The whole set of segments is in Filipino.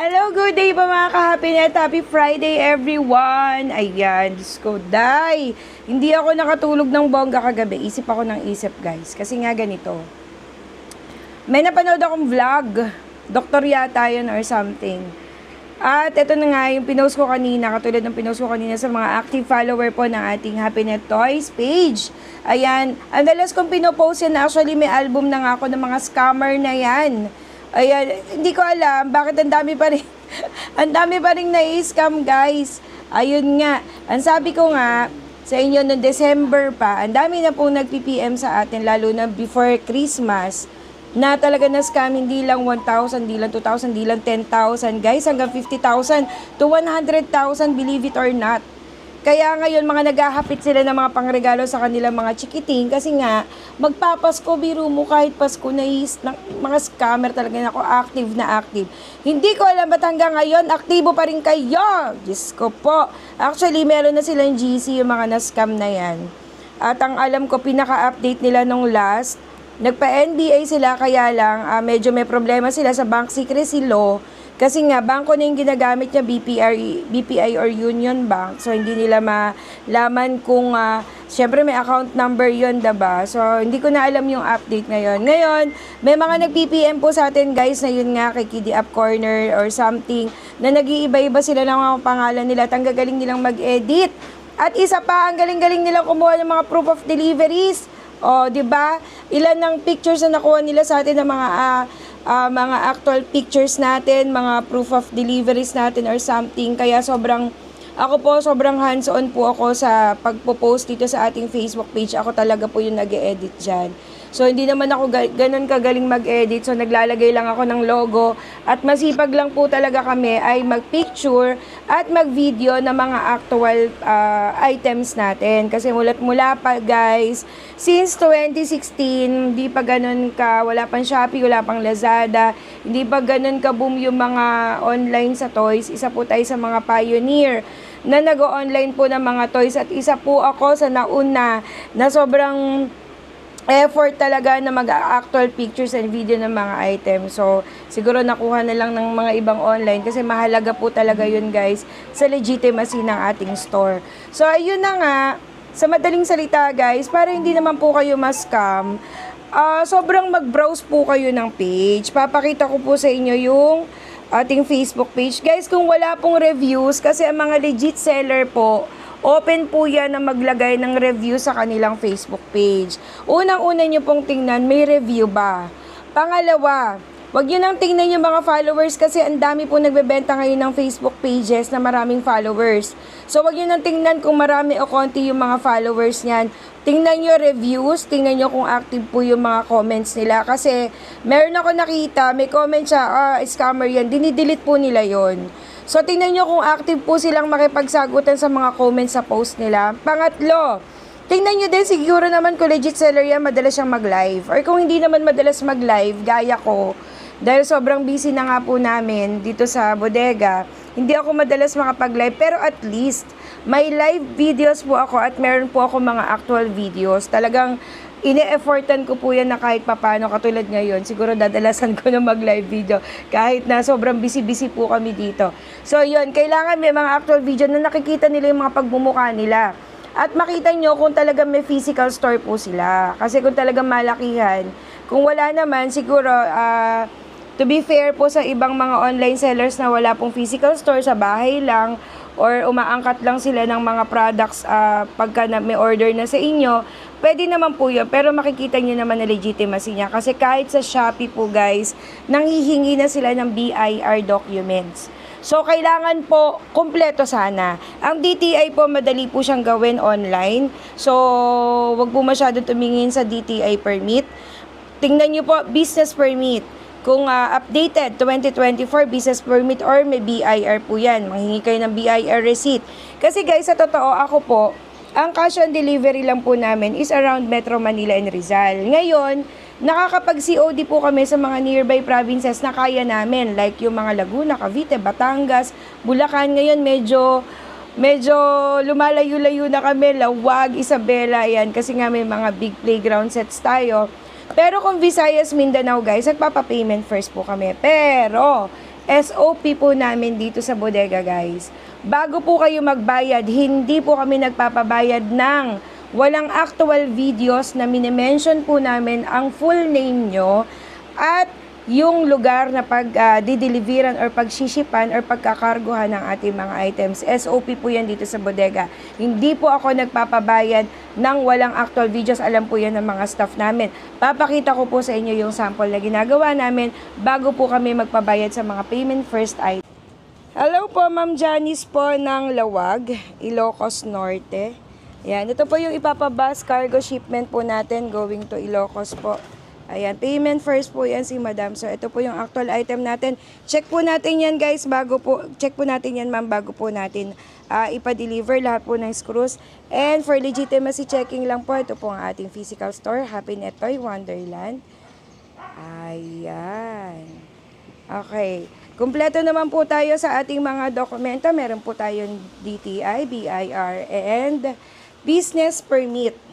Hello, good day pa mga ka-happiness. Happy Friday, everyone. Ayan, Diyos ko, day. Hindi ako nakatulog ng bongga kagabi. Isip ako ng isip, guys. Kasi nga ganito. May napanood akong vlog. Doktor yata yun or something. At ito na nga yung pinost ko kanina, katulad ng pinost ko kanina sa mga active follower po ng ating Happiness Toys page. Ayan, ang dalas kong pinopost yan, actually may album na nga ako ng mga scammer na yan. Ayan, hindi ko alam bakit ang dami pa rin, ang dami pa rin na-scam guys. Ayun nga, ang sabi ko nga, sa inyo noong December pa, ang dami na pong nag-PPM sa atin, lalo na before Christmas, na talaga na scam, hindi lang 1,000, hindi lang 2,000, hindi lang 10,000, guys, hanggang 50,000 to 100,000, believe it or not. Kaya ngayon, mga naghahapit sila ng mga pangregalo sa kanilang mga chikiting kasi nga, magpapasko, biro mo kahit Pasko na is, ng, mga scammer talaga na ako, active na active. Hindi ko alam ba't hanggang ngayon, aktibo pa rin kayo. Diyos ko po. Actually, meron na silang GC, yung mga na-scam na yan. At ang alam ko, pinaka-update nila nung last, Nagpa-NBA sila kaya lang ah, medyo may problema sila sa bank secrecy law kasi nga bangko na yung ginagamit niya BPR, BPI or Union Bank. So hindi nila malaman kung uh, syempre may account number 'yon, 'di ba? So hindi ko na alam yung update ngayon. Ngayon, may mga nag-PPM po sa atin guys na yun nga kay Kiddy Up Corner or something na nag-iiba-iba sila ng mga pangalan nila. At ang gagaling nilang mag-edit. At isa pa, ang galing-galing nilang kumuha ng mga proof of deliveries. O, 'di ba? Ilan ng pictures na nakuha nila sa atin ng mga ah, ah, mga actual pictures natin, mga proof of deliveries natin or something. Kaya sobrang ako po sobrang hands-on po ako sa pagpo-post dito sa ating Facebook page. Ako talaga po yung nag-edit diyan. So, hindi naman ako ga- ganun kagaling mag-edit. So, naglalagay lang ako ng logo. At masipag lang po talaga kami ay mag-picture at mag-video ng mga actual ah, items natin. Kasi mulat mula pa, guys, since 2016, hindi pa ganun ka, wala pang Shopee, wala pang Lazada, hindi pa ganun ka boom yung mga online sa toys. Isa po tayo sa mga pioneer na nag-online po ng mga toys at isa po ako sa nauna na sobrang effort talaga na mag-actual pictures and video ng mga items. So, siguro nakuha na lang ng mga ibang online kasi mahalaga po talaga yun guys sa legitimacy ng ating store. So, ayun na nga, sa madaling salita guys, para hindi naman po kayo ma-scam, ah, sobrang mag-browse po kayo ng page. Papakita ko po sa inyo yung ating Facebook page. Guys, kung wala pong reviews, kasi ang mga legit seller po, open po yan na maglagay ng review sa kanilang Facebook page. Unang-una nyo pong tingnan, may review ba? Pangalawa, wag nyo nang tingnan yung mga followers kasi ang dami po nagbebenta ngayon ng Facebook pages na maraming followers. So, wag nyo nang tingnan kung marami o konti yung mga followers niyan. Tingnan nyo reviews, tingnan nyo kung active po yung mga comments nila. Kasi, meron ako nakita, may comment siya, ah, scammer yan, dinidelete po nila yon So, tingnan nyo kung active po silang makipagsagutan sa mga comments sa post nila. Pangatlo, tingnan nyo din siguro naman kung legit seller yan, madalas siyang mag-live. Or kung hindi naman madalas mag-live, gaya ko, dahil sobrang busy na nga po namin dito sa bodega, hindi ako madalas makapag-live. Pero at least, may live videos po ako at meron po ako mga actual videos. Talagang ine-effortan ko po yan na kahit papano katulad ngayon. Siguro dadalasan ko na mag-live video kahit na sobrang busy-busy po kami dito. So yun, kailangan may mga actual video na nakikita nila yung mga pagmumukha nila. At makita nyo kung talaga may physical store po sila. Kasi kung talagang malakihan, kung wala naman, siguro, ah, to be fair po sa ibang mga online sellers na wala pong physical store sa bahay lang, or umaangkat lang sila ng mga products ah, pagka na, may order na sa inyo, pwede naman po yun. Pero makikita nyo naman na legitimacy niya. Kasi kahit sa Shopee po guys, nanghihingi na sila ng BIR documents. So, kailangan po, kumpleto sana. Ang DTI po, madali po siyang gawin online. So, wag po masyado tumingin sa DTI permit. Tingnan nyo po, business permit. Kung ah, updated, 2024 business permit or may BIR po yan. Manghingi kayo ng BIR receipt. Kasi guys, sa totoo, ako po, ang cash on delivery lang po namin is around Metro Manila and Rizal. Ngayon, nakakapag-COD po kami sa mga nearby provinces na kaya namin. Like yung mga Laguna, Cavite, Batangas, Bulacan. Ngayon, medyo medyo lumalayo-layo na kami, Lawag, Isabela, yan, kasi nga may mga big playground sets tayo. Pero kung Visayas, Mindanao, guys, nagpapa-payment first po kami. Pero, SOP po namin dito sa bodega guys. Bago po kayo magbayad, hindi po kami nagpapabayad ng walang actual videos na minimension po namin ang full name nyo at yung lugar na pag ah, dideliveran or pagsisipan or pagkakarguhan ng ating mga items. SOP po yan dito sa bodega. Hindi po ako nagpapabayad ng walang actual videos. Alam po yan ng mga staff namin. Papakita ko po sa inyo yung sample na ginagawa namin bago po kami magpabayad sa mga payment first item. Hello po, Ma'am Janice po ng Lawag, Ilocos Norte. Yan, ito po yung ipapabus cargo shipment po natin going to Ilocos po. Ayan, payment first po yan si Madam. So, ito po yung actual item natin. Check po natin yan guys, bago po, check po natin yan ma'am, bago po natin ah, ipa-deliver lahat po ng screws. And for legitimacy checking lang po, ito po ang ating physical store, Happy Net Toy Wonderland. Ayan. Okay. Kumpleto naman po tayo sa ating mga dokumento. Meron po tayong DTI, BIR, and business permit.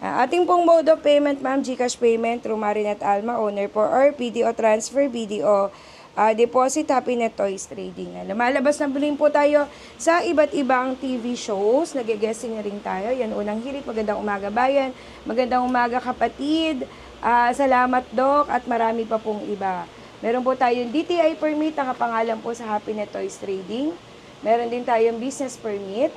Ah, ating pong mode of payment, ma'am, GCash payment through Marinette Alma, owner po, or BDO transfer, BDO ah, deposit, Happynet Toys Trading. Ah, Lumalabas na rin po tayo sa iba't ibang TV shows. Nag-guessing na rin tayo. Yan, unang hirit. Magandang umaga, bayan. Magandang umaga, kapatid. Ah, salamat, Doc. At marami pa pong iba. Meron po tayong DTI permit, nakapangalan po sa Happynet Toys Trading. Meron din tayong business permit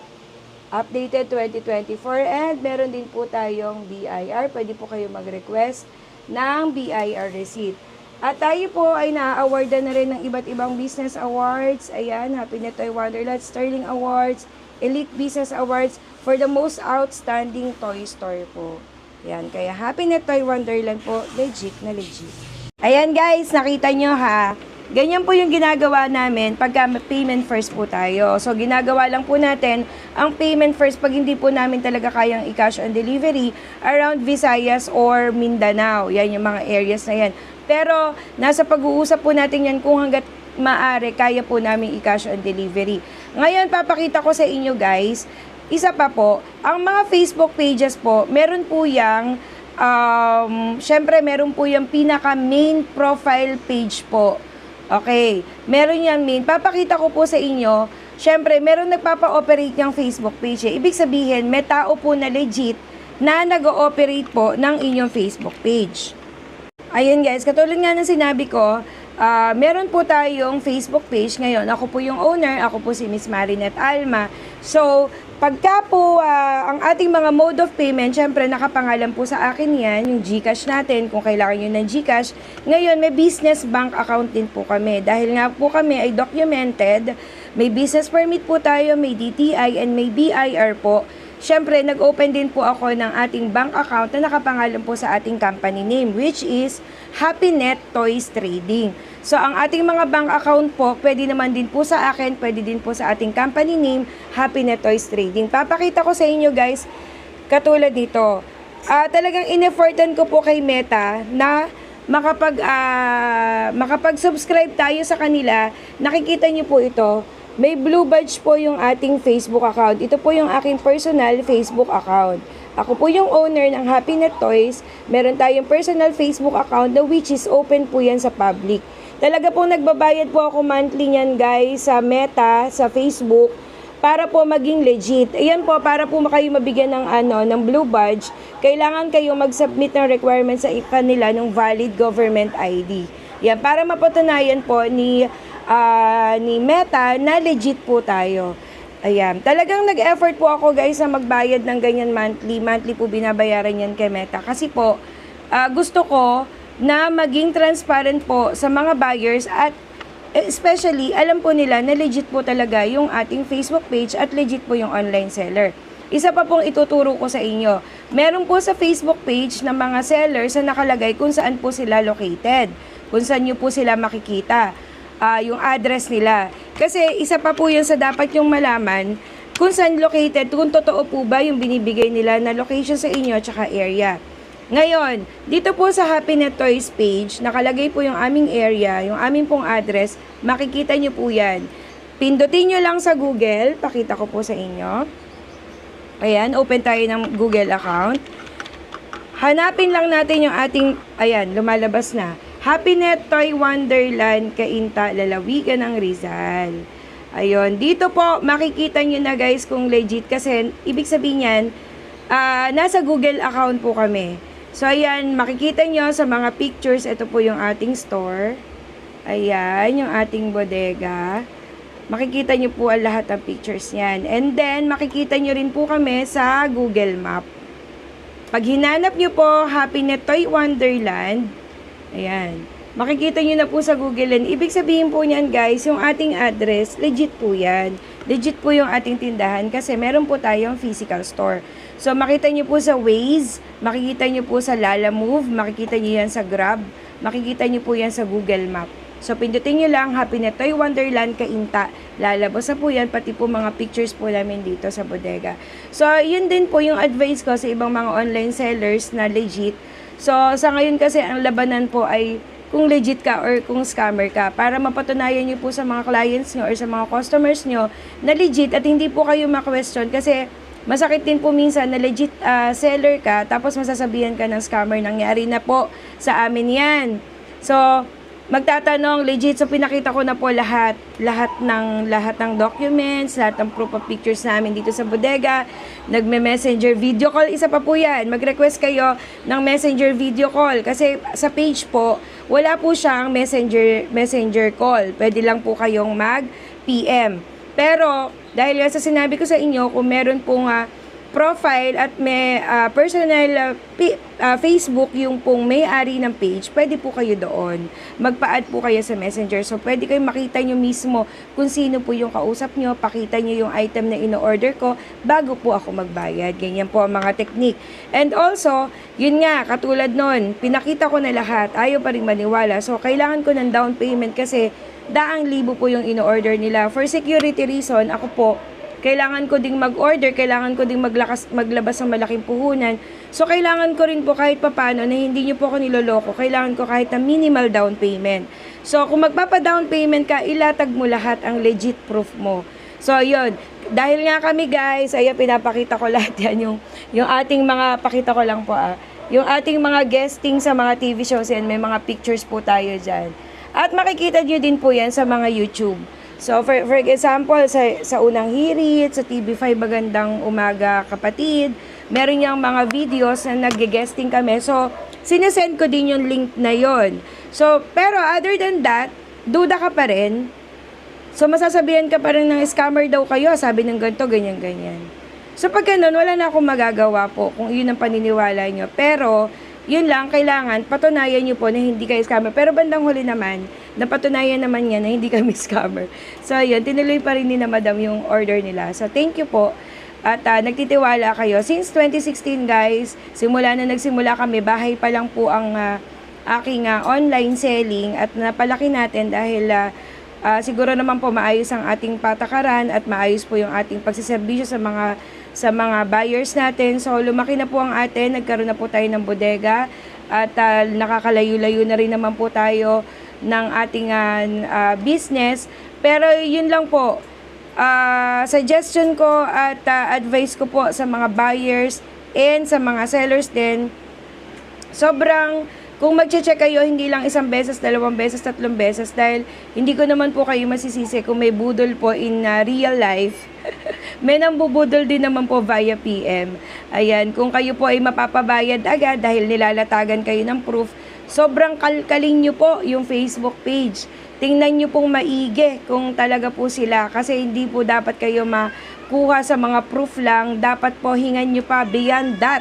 updated 2024 and meron din po tayong BIR. Pwede po kayo mag-request ng BIR receipt. At tayo po ay na-awardan na rin ng iba't ibang business awards. Ayan, Happy Net Toy Wonderland, Sterling Awards, Elite Business Awards for the most outstanding toy store po. Ayan, kaya Happy Net Toy Wonderland po, legit na legit. Ayan guys, nakita nyo ha. Ganyan po yung ginagawa namin pagka payment first po tayo. So, ginagawa lang po natin ang payment first pag hindi po namin talaga kayang i-cash on delivery around Visayas or Mindanao. Yan yung mga areas na yan. Pero, nasa pag-uusap po natin yan kung hanggat maaari, kaya po namin i-cash on delivery. Ngayon, papakita ko sa inyo guys, isa pa po, ang mga Facebook pages po, meron po yung um, syempre meron po yung pinaka main profile page po. Okay, meron yan main. Papakita ko po sa inyo, syempre meron nagpapa-operate ng Facebook page. Eh. Ibig sabihin, may tao po na legit na nag-ooperate po ng inyong Facebook page. Ayun guys, katulad nga ng sinabi ko, ah, meron po tayong Facebook page ngayon. Ako po yung owner, ako po si Miss Marinette Alma. So, pagka po ah, ang ating mga mode of payment, syempre nakapangalan po sa akin yan, yung GCash natin, kung kailangan nyo ng GCash. Ngayon, may business bank account din po kami. Dahil nga po kami ay documented, may business permit po tayo, may DTI, and may BIR po. Siyempre, nag-open din po ako ng ating bank account na nakapangalan po sa ating company name, which is HappyNet Toys Trading. So, ang ating mga bank account po, pwede naman din po sa akin, pwede din po sa ating company name, HappyNet Toys Trading. Papakita ko sa inyo guys, katulad dito. Ah, talagang ineffortan ko po kay Meta na makapag ah, makapag-subscribe tayo sa kanila. Nakikita niyo po ito. May blue badge po yung ating Facebook account. Ito po yung aking personal Facebook account. Ako po yung owner ng Happynet Toys. Meron tayong personal Facebook account na which is open po yan sa public. Talaga po nagbabayad po ako monthly niyan guys sa Meta, sa Facebook para po maging legit. Ayan po, para po kayo mabigyan ng ano, ng blue badge, kailangan kayo mag-submit ng requirements sa kanila ng valid government ID. Yan, para mapatunayan po ni ah, ni Meta na legit po tayo. Ayan. Talagang nag-effort po ako guys na magbayad ng ganyan monthly. Monthly po binabayaran yan kay Meta. Kasi po, ah, gusto ko na maging transparent po sa mga buyers at especially, alam po nila na legit po talaga yung ating Facebook page at legit po yung online seller. Isa pa pong ituturo ko sa inyo. Meron po sa Facebook page ng mga sellers na nakalagay kung saan po sila located. Kung saan nyo po sila makikita. ah, yung address nila. Kasi isa pa po yun sa dapat yung malaman kung saan located, kung totoo po ba yung binibigay nila na location sa inyo at area. Ngayon, dito po sa Happynet Toys page, nakalagay po yung aming area, yung aming pong address, makikita nyo po yan. Pindutin nyo lang sa Google, pakita ko po sa inyo. Ayan, open tayo ng Google account. Hanapin lang natin yung ating, ayan, lumalabas na. Happynet Toy Wonderland, Kainta, Lalawigan ng Rizal. Ayun, dito po makikita nyo na guys kung legit kasi ibig sabihin yan, ah, nasa Google account po kami. So ayan, makikita nyo sa mga pictures, ito po yung ating store. Ayan, yung ating bodega. Makikita nyo po ang lahat ng pictures niyan. And then, makikita nyo rin po kami sa Google Map. Pag hinanap nyo po, Happynet Toy Wonderland, ayan, makikita nyo na po sa Google. And ibig sabihin po niyan guys, yung ating address, legit po yan. Legit po yung ating tindahan kasi meron po tayong physical store. So, makita nyo po sa Waze, makikita nyo po sa Lala Move, makikita nyo yan sa Grab, makikita nyo po yan sa Google Map. So, pindutin nyo lang, Happy Net Toy Wonderland Kainta. Lalabas na po yan, pati po mga pictures po namin dito sa bodega. So, yun din po yung advice ko sa ibang mga online sellers na legit. So, sa ngayon kasi, ang labanan po ay kung legit ka or kung scammer ka para mapatunayan nyo po sa mga clients nyo or sa mga customers nyo na legit at hindi po kayo ma-question kasi masakit din po minsan na legit ah, seller ka tapos masasabihan ka ng scammer nangyari na po sa amin yan. So, magtatanong legit so pinakita ko na po lahat lahat ng lahat ng documents lahat ng proof of pictures namin dito sa bodega. Nagme-messenger video call isa pa po yan. Mag-request kayo ng messenger video call. Kasi sa page po wala po siyang messenger messenger call. Pwede lang po kayong mag PM pero dahil nga sa sinabi ko sa inyo kung meron pong ah, profile at may ah, personal pi- ah, Facebook yung pong may-ari ng page, pwede po kayo doon. Magpa-add po kayo sa Messenger. So, pwede kayo makita nyo mismo kung sino po yung kausap nyo, pakita nyo yung item na ino-order ko bago po ako magbayad. Ganyan po ang mga technique. And also, yun nga, katulad nun, pinakita ko na lahat, ayaw pa rin maniwala. So, kailangan ko ng down payment kasi daang libo po yung ino-order nila. For security reason, ako po, kailangan ko ding mag-order, kailangan ko ding maglakas, maglabas ng malaking puhunan. So, kailangan ko rin po kahit papano na hindi nyo po ako niloloko, kailangan ko kahit na minimal down payment. So, kung magpapa-down payment ka, ilatag mo lahat ang legit proof mo. So, yun. Dahil nga kami guys, ayan, pinapakita ko lahat yan. Yung, yung ating mga, pakita ko lang po ah. Yung ating mga guesting sa mga TV shows yan, may mga pictures po tayo dyan. At makikita nyo din po yan sa mga YouTube. So, for, for example, sa, sa unang hirit, sa TV5 Magandang Umaga Kapatid, meron yung mga videos na nag-guesting kami. So, sinesend ko din yung link na yon. So, pero other than that, duda ka pa rin. So, masasabihan ka pa rin ng scammer daw kayo, sabi ng ganito, ganyan, ganyan. So, pag ganun, wala na akong magagawa po kung yun ang paniniwala nyo. Pero, yun lang, kailangan, patunayan nyo po na hindi kayo scammer. Pero bandang huli naman, napatunayan naman niya na hindi kami scammer. So, yun, tinuloy pa rin ni na madam yung order nila. So, thank you po. At ah, nagtitiwala kayo. Since 2016, guys, simula na nagsimula kami, bahay pa lang po ang ah, aking ah, online selling at napalaki natin dahil ah, ah, siguro naman po maayos ang ating patakaran at maayos po yung ating pagsiservisyo sa mga sa mga buyers natin. So lumaki na po ang atin, nagkaroon na po tayo ng bodega at ah, nakakalayo-layo na rin naman po tayo ng ating ah, business. Pero yun lang po, Ah, suggestion ko at ah, advice ko po sa mga buyers and sa mga sellers din, sobrang kung mag-check kayo, hindi lang isang beses, dalawang beses, tatlong beses dahil hindi ko naman po kayo masisisi kung may budol po in uh, real life. may nambubudol din naman po via PM. Ayan, kung kayo po ay mapapabayad agad dahil nilalatagan kayo ng proof, sobrang kalkalin nyo po yung Facebook page. Tingnan nyo pong maigi kung talaga po sila kasi hindi po dapat kayo makuha sa mga proof lang. Dapat po hingan nyo pa beyond that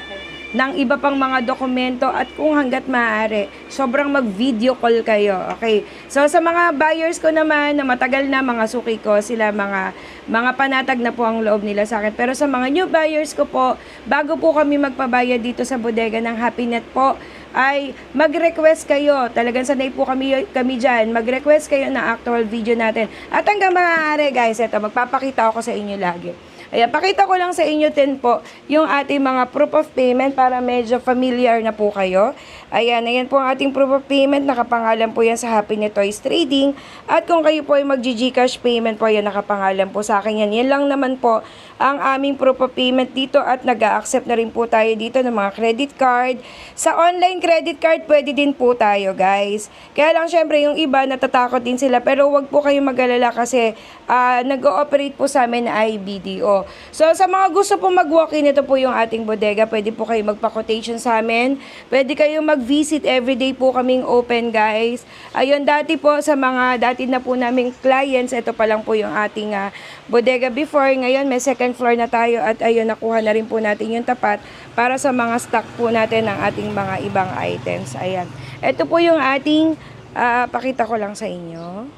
ng iba pang mga dokumento at kung hanggat maaari, sobrang mag-video call kayo. Okay. So sa mga buyers ko naman na matagal na mga suki ko, sila mga mga panatag na po ang loob nila sa akin. Pero sa mga new buyers ko po, bago po kami magpabayad dito sa bodega ng Happynet po, ay mag-request kayo. Talagang sanay po kami, kami dyan. Mag-request kayo ng actual video natin. At hanggang maaari guys, eto, magpapakita ako sa inyo lagi. Ayan, pakita ko lang sa inyo din po yung ating mga proof of payment para medyo familiar na po kayo. Ayan, ayan po ang ating proof of payment. Nakapangalan po yan sa Happy Toys Trading. At kung kayo po ay mag-Gcash payment po, yan nakapangalan po sa akin yan. Yan lang naman po ang aming proof of payment dito at nag accept na rin po tayo dito ng mga credit card. Sa online credit card, pwede din po tayo, guys. Kaya lang, syempre, yung iba, natatakot din sila. Pero wag po kayong mag-alala kasi ah, nag-ooperate po sa amin ay BDO. So, sa mga gusto po mag-walk-in, ito po yung ating bodega. Pwede po kayo magpa-quotation sa amin. Pwede kayo mag-visit. Everyday po kaming open, guys. Ayun, dati po sa mga dati na po naming clients, ito pa lang po yung ating ah, bodega before. Ngayon, may second floor na tayo at ayun, nakuha na rin po natin yung tapat para sa mga stock po natin ng ating mga ibang items. Ayan. Ito po yung ating, ah, pakita ko lang sa inyo.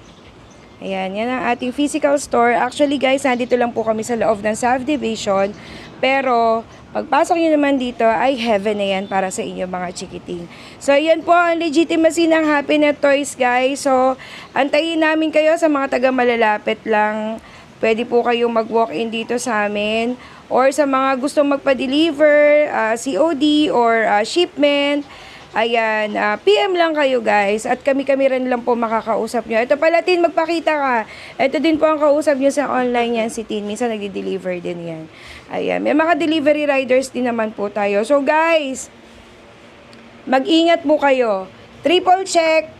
Ayan, yan ang ating physical store. Actually guys, nandito lang po kami sa loob ng subdivision. Pero, pagpasok nyo naman dito, ay heaven na yan para sa inyo mga chikiting. So, yan po ang legitimacy ng Happy Net Toys guys. So, antayin namin kayo sa mga taga malalapit lang. Pwede po kayong mag-walk-in dito sa amin. Or sa mga gustong magpa-deliver, ah, COD or ah, shipment. Ayan, ah, PM lang kayo guys at kami-kami rin lang po makakausap nyo. Ito pala Tin, magpakita ka. Ito din po ang kausap nyo sa online yan si Tin. Minsan nagdi-deliver din yan. Ayan, may mga delivery riders din naman po tayo. So guys, mag-ingat po kayo. Triple check.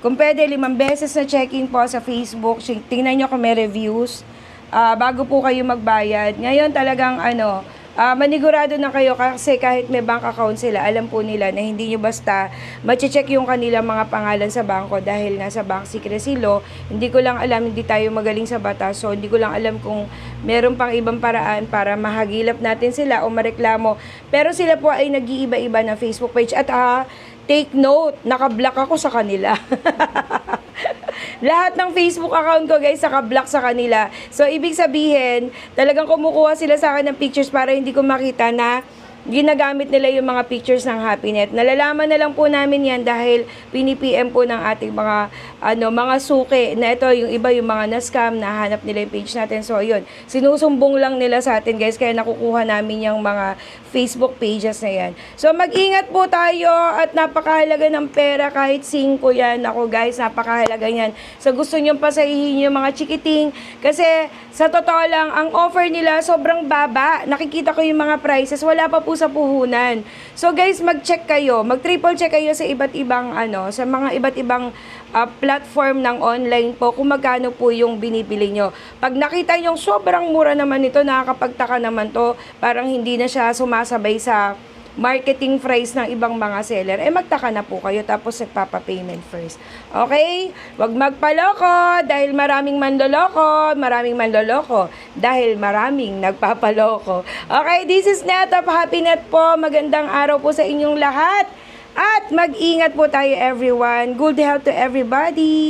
Kung pwede, limang beses na check-in po sa Facebook. Tingnan nyo kung may reviews. Ah, bago po kayo magbayad. Ngayon talagang ano, ah, manigurado na kayo kasi kahit may bank account sila, alam po nila na hindi nyo basta mache-check yung kanilang mga pangalan sa bangko dahil nasa bank secrecy law. Hindi ko lang alam, hindi tayo magaling sa batas. So, hindi ko lang alam kung meron pang ibang paraan para mahagilap natin sila o mareklamo. Pero sila po ay nag-iiba-iba ng Facebook page. At ah, take note, nakablock ako sa kanila. Lahat ng Facebook account ko guys, naka-block sa kanila. So, ibig sabihin, talagang kumukuha sila sa akin ng pictures para hindi ko makita na ginagamit nila yung mga pictures ng HappyNet. Nalalaman na lang po namin yan dahil pinipm po ng ating mga ano mga suki na ito yung iba yung mga na-scam nahanap nila yung page natin. So yun, sinusumbong lang nila sa atin guys kaya nakukuha namin yung mga Facebook pages na yan. So mag-ingat po tayo at napakahalaga ng pera kahit 5 yan. Ako guys, napakahalaga yan. So gusto nyo pasahihin yung mga chikiting kasi sa totoo lang, ang offer nila sobrang baba. Nakikita ko yung mga prices, wala pa po sa puhunan. So guys, mag-check kayo, mag-triple check kayo sa iba't ibang ano, sa mga iba't ibang ah, platform ng online po kung magkano po yung binibili nyo. Pag nakita yung sobrang mura naman ito, nakakapagtaka naman to, parang hindi na siya sumasabay sa marketing price ng ibang mga seller, eh magtaka na po kayo tapos nagpapa-payment first. Okay? Huwag magpaloko dahil maraming manloloko, maraming manloloko dahil maraming nagpapaloko. Okay, this is Net of Happynet po. Magandang araw po sa inyong lahat. At mag-ingat po tayo everyone. Good health to everybody.